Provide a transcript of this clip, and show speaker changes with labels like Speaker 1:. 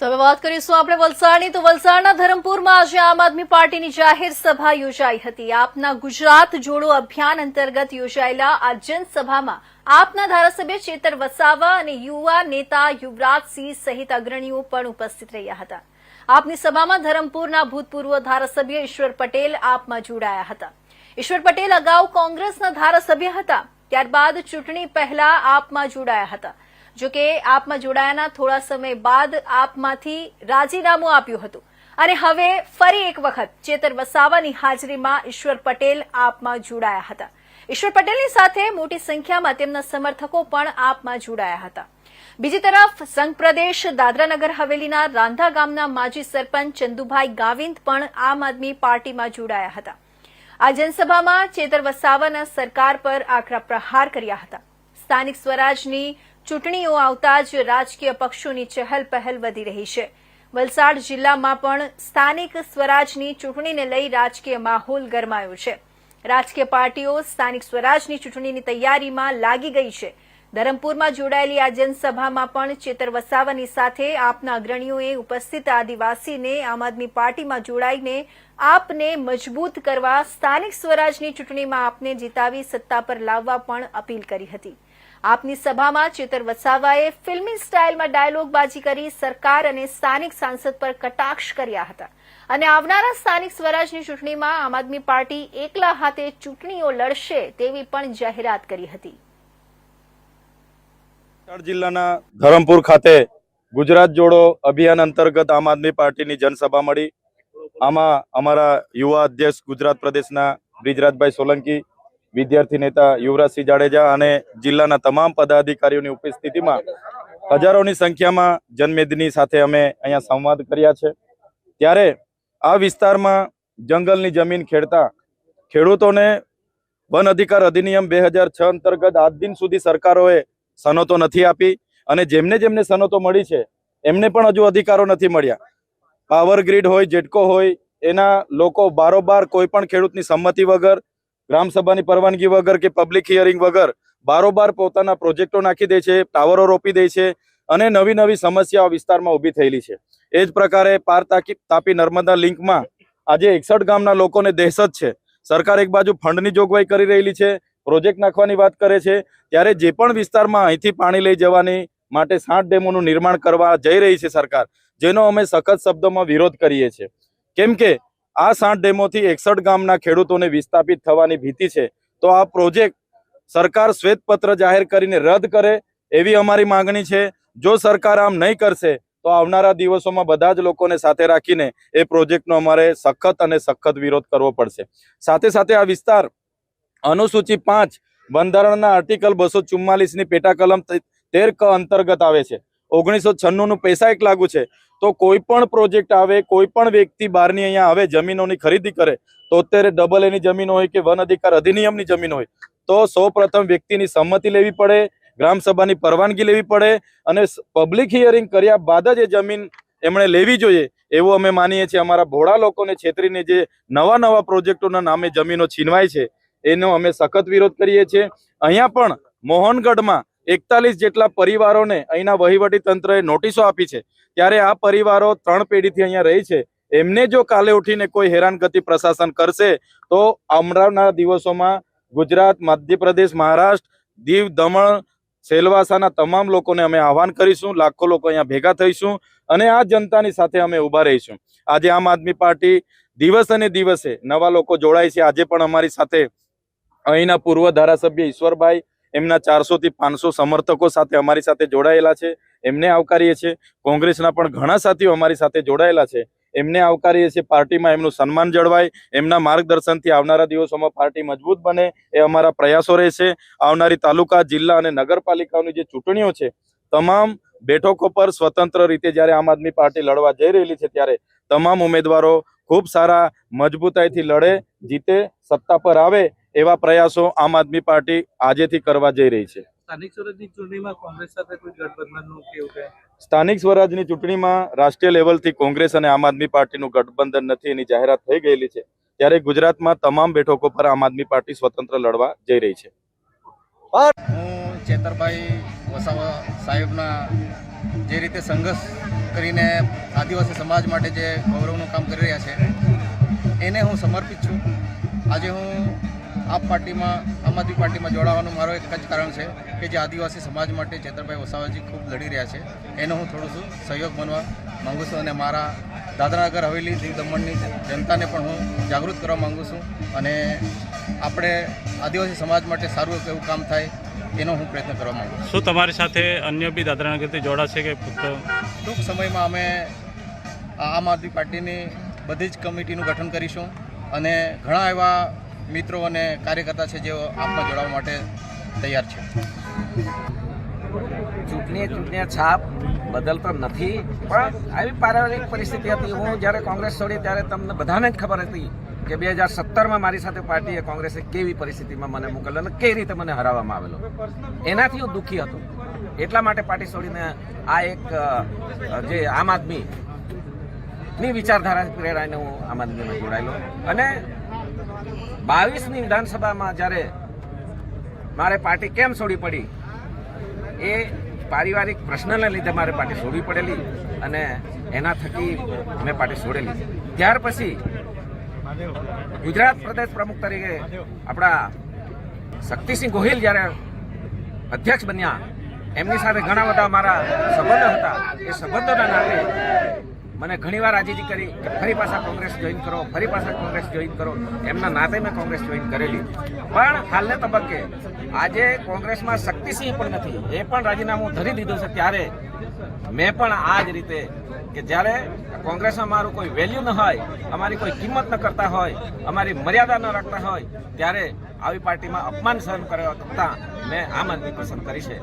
Speaker 1: તો હવે વાત કરીશું આપણે વલસાડની. તો વલસાડના ધરમપુરમાં આજે આમ આદમી પાર્ટીની જાહેર સભા યોજાઈ હતી. આપના ગુજરાત જોડો અભિયાન અંતર્ગત યોજાયેલા આ જનસભામાં આપના ધારાસભ્ય ચેતર વસાવા અને યુવા નેતા યુવરાજસિંહ સહિત અગ્રણીઓ પણ ઉપસ્થિત રહ્યા હતા. આપની સભામાં ધરમપુરના ભૂતપૂર્વ ધારાસભ્ય ઈશ્વર પટેલ આપમાં જોડાયા હતા. ઈશ્વર પટેલ અગાઉ કોંગ્રેસના ધારાસભ્ય હતા. ત્યારબાદ ચૂંટણી પહેલા આપમાં જોડાયા હતા. જો કે આપમાં જોડાયાના થોડા સમય બાદ આપમાંથી રાજીનામું આપ્યું હતું. અને હવે ફરી એક વખત ચેતર વસાવાની હાજરીમાં ઈશ્વર પટેલ આપમાં જોડાયા હતા. ઈશ્વર પટેલની સાથે મોટી સંખ્યામાં તેમના સમર્થકો પણ આપમાં જોડાયા હતા. બીજી તરફ સંઘ પ્રદેશ દાદરાનગર હવેલીના રાંધા ગામના માજી સરપંચ ચંદુભાઈ ગાવિંદ પણ આમ આદમી પાર્ટીમાં જોડાયા હતા. આ જનસભામાં ચેતર વસાવાના સરકાર પર આકરા પ્રહાર કર્યા હતા. સ્થાનિક સ્વરાજની ચૂંટણીઓ આવતા જ રાજકીય પક્ષોની ચહલ પહેલ વધી રહી છે. વલસાડ જિલ્લામાં પણ સ્થાનિક સ્વરાજની ચૂંટણીને લઈ રાજકીય માહોલ ગરમાયો છે. રાજકીય પાર્ટીઓ સ્થાનિક સ્વરાજની ચૂંટણીની તૈયારીમાં લાગી ગઈ છે. ધરમપુરમાં જોડાયેલી આ જનસભામાં પણ ચેતર વસાવાની સાથે આપના અગ્રણીઓએ ઉપસ્થિત આદિવાસીને આમ આદમી પાર્ટીમાં જોડાઈને આપને મજબૂત કરવા સ્થાનિક સ્વરાજની ચૂંટણીમાં આપને જીતાવી સત્તા પર લાવવા પણ અપીલ કરી હતી. આપની સભામાં ચેતર વસાવાએ ફિલ્મી સ્ટાઇલમાં ડાયલોગબાજી કરી સરકાર અને સ્થાનિક સાંસદ પર કટાક્ષ કર્યા હતા. અને આવનારા સ્થાનિક સ્વરાજની ચૂંટણીમાં આમ આદમી પાર્ટી એકલા હાથે ચૂંટણીઓ લડશે તેવી પણ જાહેરાત કરી હતી.
Speaker 2: જિલ્લાના ધરમપુર ખાતે ગુજરાત જોડો અભિયાન અંતર્ગત આમ આદમી પાર્ટીની જનસભા મળી. આમાં અમારા યુવા અધ્યક્ષ ગુજરાત પ્રદેશના બ્રિજરાજભાઈ સોલંકી વિદ્યાર્થી નેતા યુવરાજસિંહ જાડેજા અને જિલ્લાના તમામ પદાધિકારીઓની ઉપસ્થિતિમાં હજારોની સંખ્યામાં જનમેદની સાથે અમે અહીંયા સંવાદ કર્યા છે. ત્યારે આ વિસ્તારમાં જંગલની જમીન ખેડતા ખેડૂતોને વન અધિકાર અધિનિયમ બે હજાર છ અંતર્ગત આજ દિન સુધી સરકારોએ સનતો નથી આપી અને જેમને જેમને સનતો મળી છે, એમને પણ હજુ અધિકારો નથી મળ્યા. પાવર ગ્રીડ હોય, જેટકો હોય, એના લોકો બારોબાર કોઈ પણ ખેડૂતની સંમતિ વગર ગ્રામસભાની પરવાનગી વગર કે પબ્લિક હિયરિંગ વગર બારોબાર પોતાના પ્રોજેક્ટો નાખી દે છે ટાવરો રોપી દે છે અને નવી નવી સમસ્યાઓ વિસ્તારમાં ઊભી થયેલી છે. એ જ પ્રકારે પાર તાકી તાપી નર્મદા લિંકમાં આજે એકસઠ ગામના લોકોને દહેશત છે. સરકાર એક બાજુ ફંડની જોગવાઈ કરી રહેલી છે પ્રોજેક્ટ નાખવાની વાત કરે છે, ત્યારે જે પણ વિસ્તારમાં અહીંથી પાણી લઈ જવાની માટે સાત ડેમોનું નિર્માણ કરવા જઈ રહી છે સરકાર, જેનો અમે સખત શબ્દોમાં વિરોધ કરીએ છીએ. કેમ કે આ સાત ડેમોથી એકસઠ ગામના ખેડૂતોને વિસ્થાપિત થવાની ભીતિ છે. તો આ પ્રોજેક્ટ સરકાર શ્વેતપત્ર જાહેર કરીને રદ કરે એવી અમારી માંગણી છે. જો સરકાર આમ નહીં કરશે, તો આવનારા દિવસોમાં બધા જ લોકોને સાથે રાખીને એ પ્રોજેક્ટનો અમારે સખત અને સખત વિરોધ કરવો પડશે. સાથે સાથે આ વિસ્તાર અનુસૂચિ પાંચ બંધારણના આર્ટિકલ બસો ચુમ્માલીસની પેટા કલમ તેર ક અંતર્ગત આવે છે. ઓગણીસો છન્નુંનું પૈસા એક લાગુ છે. તો કોઈ પણ પ્રોજેક્ટ આવે, કોઈ પણ વ્યક્તિ બહારની અહીંયા આવે, જમીનોની ખરીદી કરે, તો અત્યારે ડબલ એની જમીન હોય કે વન અધિકાર અધિનિયમની જમીન હોય, તો સૌ વ્યક્તિની સંમતિ લેવી પડે, ગ્રામસભાની પરવાનગી લેવી પડે અને પબ્લિક હિયરિંગ કર્યા બાદ જ એ જમીન એમણે લેવી જોઈએ, એવું અમે માનીએ છીએ. અમારા ભોળા લોકોને છેતરીને જે નવા નવા પ્રોજેક્ટોના નામે જમીનો છીનવાય છે, એનો અમે સખત વિરોધ કરીએ છીએ. અહીંયા પણ મોહનગઢમાં એકતાલીસ જેટલા પરિવારોને અહીંના વહીવટી તંત્રએ નોટિસો આપી છે. ત્યારે આ પરિવારો ત્રણ પેઢીથી અહીંયા રહી છે. એમને જો કાલે ઉઠીને કોઈ હેરાનગતિ પ્રશાસન કરશે, તો અમરાવના દિવસોમાં ગુજરાત, મધ્યપ્રદેશ, મહારાષ્ટ્ર, દીવ, દમણ, સેલવાસાના તમામ લોકોને અમે આહવાન કરીશું. લાખો લોકો અહીંયા ભેગા થઈશું અને આ જનતાની સાથે અમે ઊભા રહીશું. આજે આમ આદમી પાર્ટી દિવસ અને દિવસે નવા લોકો જોડાય છે. આજે પણ અમારી સાથે અહીંના પૂર્વ ધારાસભ્ય ઈશ્વરભાઈ એમના ચારસો થી પાંચસો સમર્થકો સાથે અમારી સાથે જોડાયેલા છે, એમને આવકારીએ છીએ. કોંગ્રેસના પણ ઘણા સાથીઓ અમારી સાથે જોડાયેલા છે. એમને આવકારીએ છીએ, પાર્ટીમાં એમનું સન્માન જળવાય, એમના માર્ગદર્શનથી આવનારા દિવસોમાં પાર્ટી મજબૂત બને એ અમારા પ્રયાસો રહેશે. આવનારી તાલુકા, જિલ્લા અને નગરપાલિકાઓની જે ચૂંટણીઓ છે, તમામ બેઠકો પર સ્વતંત્ર રીતે જ્યારે આમ આદમી પાર્ટી લડવા જઈ રહેલી છે ત્યારે તમામ ઉમેદવારો ખૂબ સારા મજબૂતાઈથી લડે, જીતે, સત્તા પર આવે એવા પ્રયાસો આમ આદમી પાર્ટી આજેથી કરવા જઈ રહી છે.
Speaker 3: સ્થાનિક સ્વરાજની ચૂંટણીમાં કોંગ્રેસ સાથે કોઈ ગઠબંધનનું કેવું કે
Speaker 2: સ્થાનિક સ્વરાજની ચૂંટણીમાં રાષ્ટ્રીય લેવલથી કોંગ્રેસ અને આમ આદમી પાર્ટીનું ગઠબંધન નથી એની જાહેરાત થઈ ગયેલી છે ત્યારે ગુજરાતમાં તમામ બેઠકો પર આમ આદમી પાર્ટી સ્વતંત્ર લડવા જઈ રહી છે.
Speaker 4: હું ચેતરભાઈ વસાવા સાહેબના જે રીતે સંઘર્ષ કરીને આદિવાસી સમાજ માટે જે ગૌરવનું કામ કરી રહ્યા છે એને હું સમર્પિત છું. આજે હું આપ પાર્ટીમાં આમ આદમી પાર્ટીમાં જોડાવાનું મારો એક જ કારણ છે કે જે આદિવાસી સમાજ માટે ચેતરભાઈ વસાવાજી ખૂબ લડી રહ્યા છે. એનો હું થોડું સહયોગ બનવા માગું છું અને મારા દાદરાનગર હવેલી દીવ દમણની જનતાને પણ હું જાગૃત કરવા માગું છું અને આપણે આદિવાસી સમાજ માટે સારું એવું કામ થાય એનો હું પ્રયત્ન કરવા માગું છું.
Speaker 5: શું તમારી સાથે અન્ય બી દાદરાનગરથી જોડાશે કે
Speaker 4: ટૂંક સમયમાં અમે આ આમ આદમી પાર્ટીની બધી જ કમિટીનું ગઠન કરીશું અને ઘણા એવા મિત્રો અને કાર્યકર્તા છે જેઓ આપમાં જોડાવા માટે તૈયાર છે.
Speaker 6: ચૂંટણી ચૂંટણી છાપ બદલતો નથી, પણ આવી પારિવારિક પરિસ્થિતિ હતી. હું જ્યારે કોંગ્રેસ છોડી ત્યારે તમને બધાને જ ખબર હતી કે બે હજાર સત્તરમાં મારી સાથે પાર્ટીએ કોંગ્રેસે કેવી પરિસ્થિતિમાં મને મોકલેલો અને કઈ રીતે મને હરાવવામાં આવેલો. એનાથી હું દુઃખી હતો. એટલા માટે પાર્ટી છોડીને આ એક જે આમ આદમી ની વિચારધારા પ્રેરાઈને હું આમ આદમીમાં જોડાયેલો. અને બાવીસની વિધાનસભામાં જ્યારે મારે પાર્ટી કેમ છોડી પડી, એ પારિવારિક પ્રશ્નને લીધે મારે પાર્ટી છોડવી પડેલી અને એના થકી મેં પાર્ટી છોડેલી. ત્યાર પછી ગુજરાત પ્રદેશ પ્રમુખ તરીકે આપણા શક્તિસિંહ ગોહિલ જ્યારે અધ્યક્ષ બન્યા, એમની સાથે ઘણા બધા મારા સંબંધો હતા. એ સંબંધોના નાતે મને ઘણીવાર આજીજી કરી કે ફરી પાછા કોંગ્રેસ જોઈન કરો, ફરી પાછા કોંગ્રેસ જોઈન કરો. એમના નાતે મેં કોંગ્રેસ જોઈન કરેલી. પણ હાલને તબક્કે આજે કોંગ્રેસમાં શક્તિસિંહ પણ નથી. એ પણ રાજીનામું ધરી દીધું છે ત્યારે. મેં પણ આ જ રીતે કે જ્યારે કોંગ્રેસમાં મારું કોઈ વેલ્યુ ન હોય, અમારી કોઈ કિંમત ન કરતા હોય, અમારી મર્યાદા ન રાખતા હોય, ત્યારે આવી પાર્ટીમાં અપમાન સહન કરવા કરતાં મેં આમ આદમી પસંદ કરી છે.